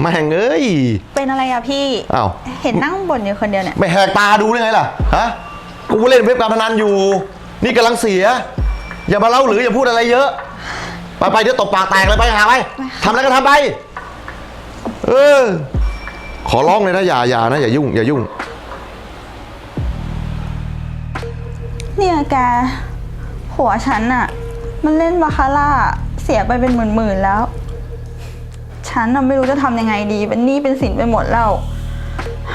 แม่งเอ้ย เป็นอะไรอะพี่อ้าว เห็นนั่งบ่นอยู่คนเดียวเนี่ย ไม่แหกตาดูได้ไงล่ะ ฮะ กูเล่นเว็บการพนันอยู่ นี่กำลังเสีย อย่ามาเล่าหรืออย่าพูดอะไรเยอะ ไปไปเดี๋ยวตบปากแตกเลยไปหาไปทำอะไรก็ทำไป เออ ขอร้องเลยนะอย่าอย่านะอย่ายุ่งอย่ายุ่ง เนี่ยแก หัวฉันอะมันเล่นบาคาร่าเสียไปเป็นหมื่นๆแล้ว ฉันน่ะไม่รู้จะทำยังไงดี เป็นหนี้เป็นสินไปหมดแล้ว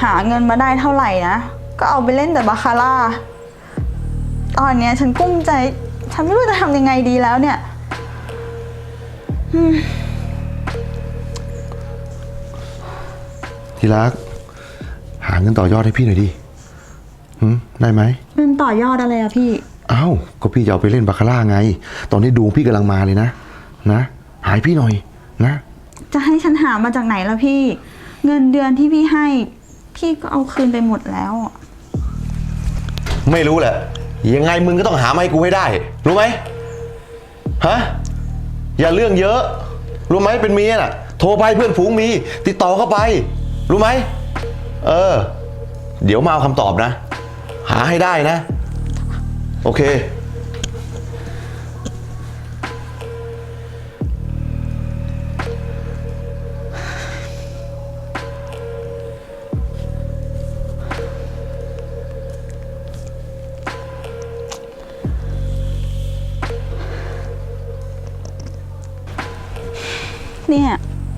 หาเงินมาได้เท่าไหร่นะ ก็เอาไปเล่นแต่บาคาร่า ตอนเนี้ยฉันกุ้มใจ ฉันไม่รู้จะทำยังไงดีแล้วเนี่ยที่รัก หาเงินต่อยอดให้พี่หน่อยดิหืมได้ไหมเงินต่อยอดอะไรอะพี่ อ้าวก็พี่จะเอาไปเล่นบาคาร่าไง ตอนนี้ดวงพี่กำลังมาเลยนะ นะ หายพี่หน่อยนะ จะให้ฉันหามาจากไหนล่ะพี่ เงินเดือนที่พี่ให้ พี่ก็เอาคืนไปหมดแล้ว ไม่รู้แหละ ยังไงมึงก็ต้องหามาให้กูให้ได้ รู้ไหมฮะ อย่าเรื่องเยอะ รู้ไหมเป็นเมียน่ะ โทรไปเพื่อนฝูงมี ติดต่อเข้าไป รู้ไหม เออ เดี๋ยวมาเอาคำตอบนะ หาให้ได้นะ โอเค เนี่ย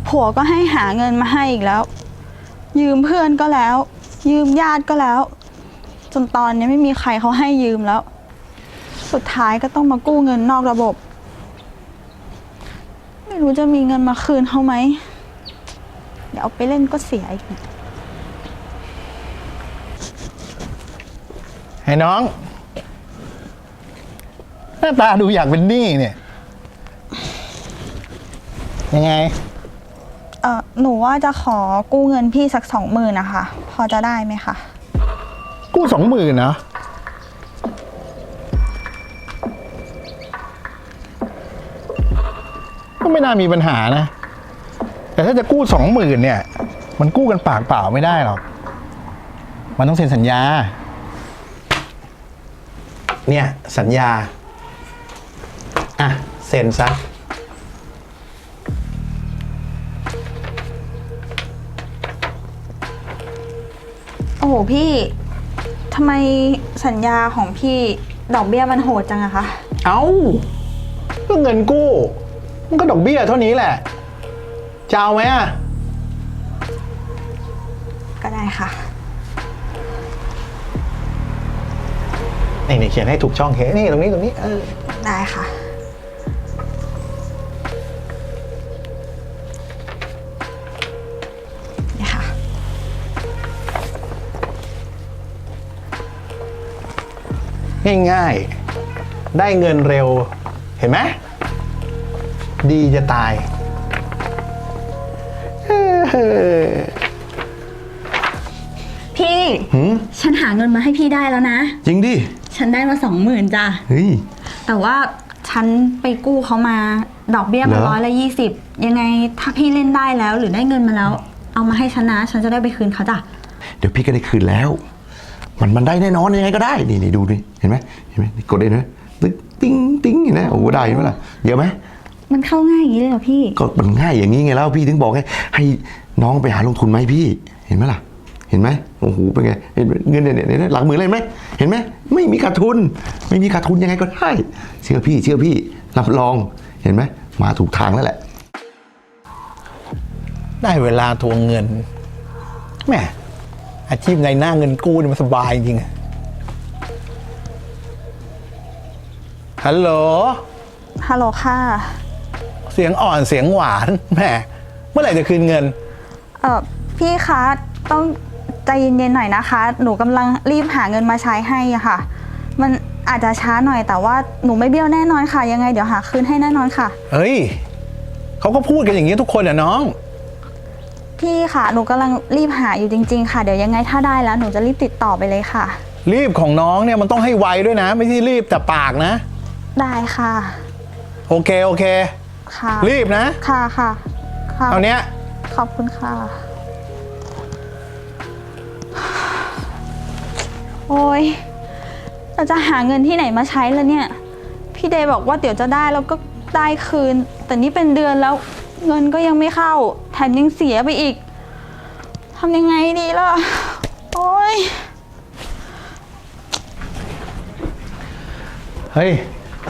ผัวก็ให้หาเงินมาให้อีกแล้ว ยืมเพื่อนก็แล้ว ยืมญาติก็แล้ว จนตอนนี้ไม่มีใครเขาให้ยืมแล้ว สุดท้ายก็ต้องมากู้เงินนอกระบบ ไม่รู้จะมีเงินมาคืนเขาไหมเดี๋ยวเอาไปเล่นก็เสียอีกเนี่ยไอ้น้อง หน้าตาดูอยากเป็นหนี้เนี่ย ยังไง เออหนูว่าจะขอกู้เงินพี่สักสองหมื่นนะคะ พอจะได้ไหมคะ กู้สองหมื่นนะก็ไม่น่ามีปัญหานะ แต่ถ้าจะกู้สองหมื่นเนี่ย มันกู้กันปากเปล่าไม่ได้หรอก มันต้องเซ็นสัญญา เนี่ย สัญญา อะ เซ็นซะ โอ้โหพี่ทำไมสัญญาของพี่ดอกเบี้ยมันโหดจังอะคะเอา้าก็เงินกู้ มันก็ดอกเบี้ยเท่านี้แหละจะเอาไหมอะก็ได้ค่ะ นี่นี่เขียนให้ถูกช่องเขียนนี่ตรงนี้ตรงนี้เออ ได้ค่ะ ง่ายๆ ได้เงินเร็ว เห็นไหม ดีจะตายเออพี่ หืมฉันหาเงินมาให้พี่ได้แล้วนะ จริงดิ ฉันได้มาสองหมื่นจ้ะ เฮ้ย แต่ว่าฉันไปกู้เขามาดอกเบี้ยมันเหรอ ร้อยละยี่สิบยังไงถ้าพี่เล่นได้แล้วหรือได้เงินมาแล้ว เอามาให้ฉันนะ ฉันจะได้ไปคืนเขาจ้ะ เดี๋ยวพี่ก็ได้คืนแล้ว มันมันได้แน่นอนยังไงก็ได้นี่นี่ดูดิเห็นไหมเห็นไหมนี่กดได้ไหมตึ๊งติ้งติ้งเห็นไหมโอ้โหได้เห็นไหมล่ะเยอะไหมมันเข้าง่ายอย่างนี้เลยเหรอพี่ ก็มันง่ายอย่างนี้ไงแล้วพี่ถึงบอกให้ให้น้องไปหาลงทุนไหมพี่เห็นไหมล่ะ เห็นไหมโอ้โหเป็นไงเห็นไหมเงินเนี่ยเนี่ยเนี่ยหลักหมื่นเลยเห็นไหมเห็นไหมไม่มีขาดทุน ไม่มีขาดทุนยังไงก็ได้เชื่อพี่ เชื่อพี่รับรองเห็นไหมมาถูกทางแล้วแหละ ได้เวลาทวงเงินแหม อาชีพในหน้าเงินกู้นี่มันสบายจริงๆอะฮัลโหล ฮัลโหลค่ะ เสียงอ่อนเสียงหวานแหมเมื่อไหร่จะคืนเงิน เออพี่คะต้องใจเย็นๆหน่อยนะคะ หนูกำลังรีบหาเงินมาใช้ให้อะค่ะ มันอาจจะช้าหน่อยแต่ว่าหนูไม่เบี้ยวแน่นอนค่ะ ยังไงเดี๋ยวหาคืนให้แน่นอนค่ะ เฮ้ยเขาก็พูดกันอย่างนี้ทุกคนอะน้อง พี่ค่ะ หนูกำลังรีบหาอยู่จริง ๆ ค่ะ เดี๋ยวยังไงถ้าได้แล้วหนูจะรีบติดต่อไปเลยค่ะ รีบของน้องเนี่ยมันต้องให้ไวด้วยนะ ไม่ใช่รีบแต่ปากนะ ได้ค่ะ โอเคโอเค ค่ะ รีบนะค่ะค่ะค่ะเอาเนี้ยขอบคุณค่ะ โอ้ยเราจะหาเงินที่ไหนมาใช้แล้วเนี่ย พี่เดย์บอกว่าเดี๋ยวจะได้แล้วก็ได้คืน แต่นี่เป็นเดือนแล้ว เงินก็ยังไม่เข้า แถมยังเสียไปอีกทำยังไงดีล่ะ โอ้ย เฮ้ย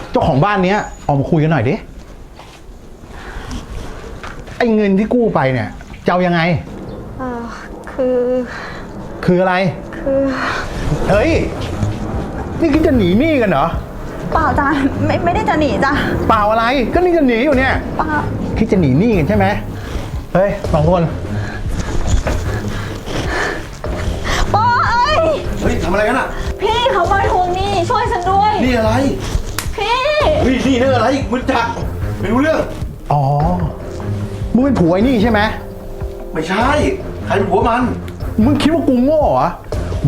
เจ้าของบ้านเนี้ยออกมาคุยกันหน่อยดิ ไอ้เงินที่กู้ไปเนี่ยจะเอายังไง เออคือคืออะไร คือเฮ้ย นี่คิดจะหนีหนี้กันเหรอ เปล่าจ้ะไม่ไม่ได้จะหนีจ้ะเปล่าอะไร ก็นี่จะหนีอยู่เนี่ย เปล่า คิดจะหนีหนี้กันใช่ไหมเฮ้ยสองคนปอยเฮ้ยทำอะไรกันอะ พี่เขามาทวงหนี้ช่วยฉันด้วย นี่อะไรพี่ เฮ้ยนี่เรื่องอะไรมึงจักไม่รู้เรื่อง อ๋อมึงเป็นผัวไอ้นี่ใช่ไหมไม่ใช่ ใครเป็นผัวมัน มึงคิดว่ากูโง่เหรอ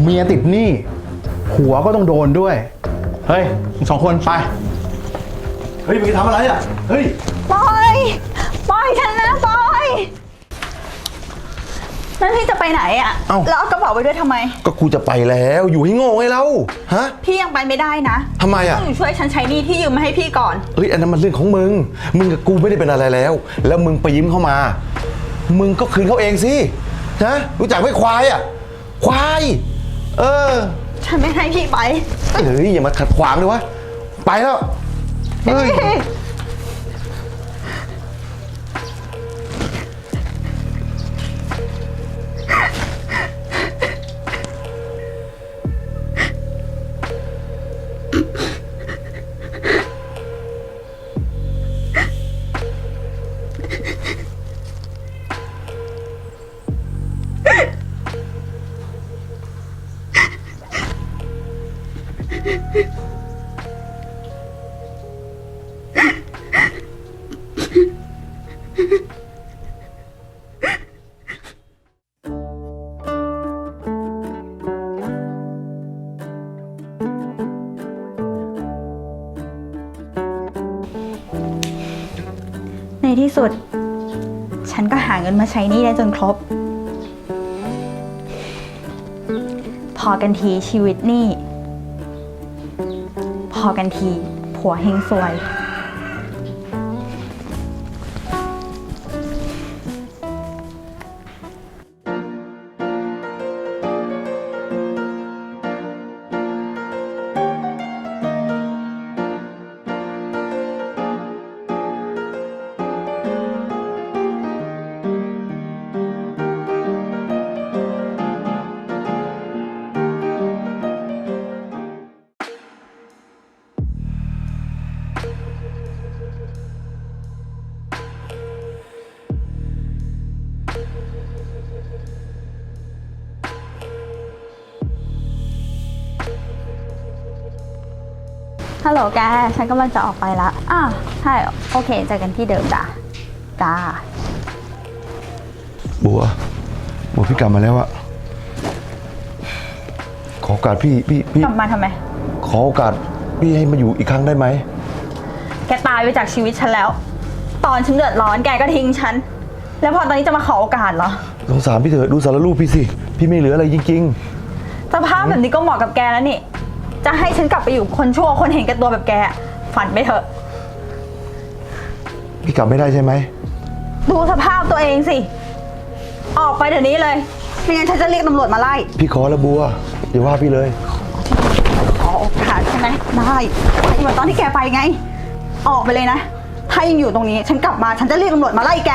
เมียติดหนี้ผัวก็ต้องโดนด้วย เฮ้ยมึงสองคนไป เฮ้ยมึงจะทำอะไรอะ เฮ้ย ปอยป อยฉันนะปอยนั่นพี่จะไปไหนอะเอ้า แล้วเอากระเป๋าไปด้วยทำไม ก็กูจะไปแล้วอยู่ให้โง่ไงเราฮะพี่ยังไปไม่ได้นะทำไมอะต้องอยู่ช่วยฉันใช้หนี้ที่ยืมมาให้พี่ก่อน เอ้ยอันนั้นมันเรื่องของมึง มึงกับกูไม่ได้เป็นอะไรแล้ว แล้วมึงไปยิ้มเข้ามา มึงก็คืนเขาเองสินะรู้จักไหมควายอะ ควาย เออฉันไม่ให้พี่ไป เฮ้ยอย่ามาขัดขวางเลยวะ ไปแล้วเฮ้ย ในที่สุด ฉันก็หาเงินมาใช้หนี้ได้จนครบ พอกันทีชีวิตหนี้ อกันที ผัวเฮงซวย ฮัลโหลแก ฉันกำลังจะออกไปละอ่าใช่ โอเคเจอกันที่เดิมจ้ะจ้าบัว บัวพี่กลับมาแล้วอะขอโอกาสพี่พี่พี่กลับมาทำไม ขอโอกาสพี่ให้มาอยู่อีกครั้งได้ไหม แกตายไปจากชีวิตฉันแล้ว ตอนฉันเดือดร้อนแกก็ทิ้งฉัน แล้วพอตอนนี้จะมาขอโอกาสเหรอ สงสารพี่เถอะดูสารรูปพี่สิ พี่ไม่เหลืออะไรจริงสภาพแบบนี้ก็เหมาะกับแกแล้วนี่ จะให้ฉันกลับไปอยู่คนชั่วคนเห็นแก่ตัวแบบแกฝันไปเถอะๆพี่กลับไม่ได้ใช่ไหม ดูสภาพตัวเองสิ ออกไปเดี๋ยวนี้เลย ไม่งั้นฉันจะเรียกตำรวจมาไล่ พี่ขอละบัวอย่าว่าพี่เลย ขอโอกาสใช่ไหมได้ไปเหมือนตอนที่แกไปไง ออกไปเลยนะ ถ้ายังอยู่ตรงนี้ ฉันกลับมา ฉันจะเรียกตำรวจมาไล่แก